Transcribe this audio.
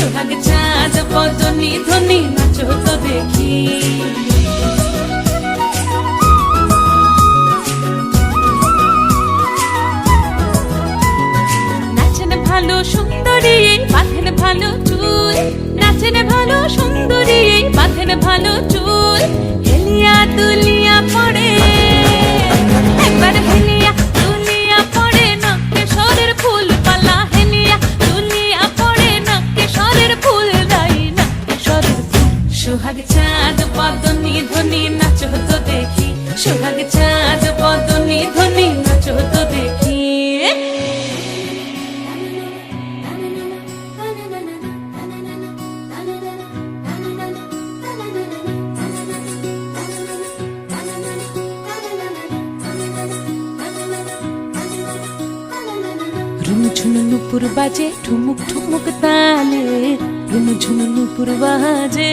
সোহাগ চাঁদ পদনি ধনি নাচো তো দেখি। নাচেন ভালো সুন্দরী, বাঁধেন ভালো চুল। নাচেন ভালো সুন্দরী, বাঁধেন ভালো চুল। সোহাগ চাঁদ পদনি ধ্বনি নাচ হতো দেখি। রুনু ঝুনু নুপুর বাজে, ঠুমুক ঠুমুক তালে। রুনু ঝুনু নুপুর বাজে।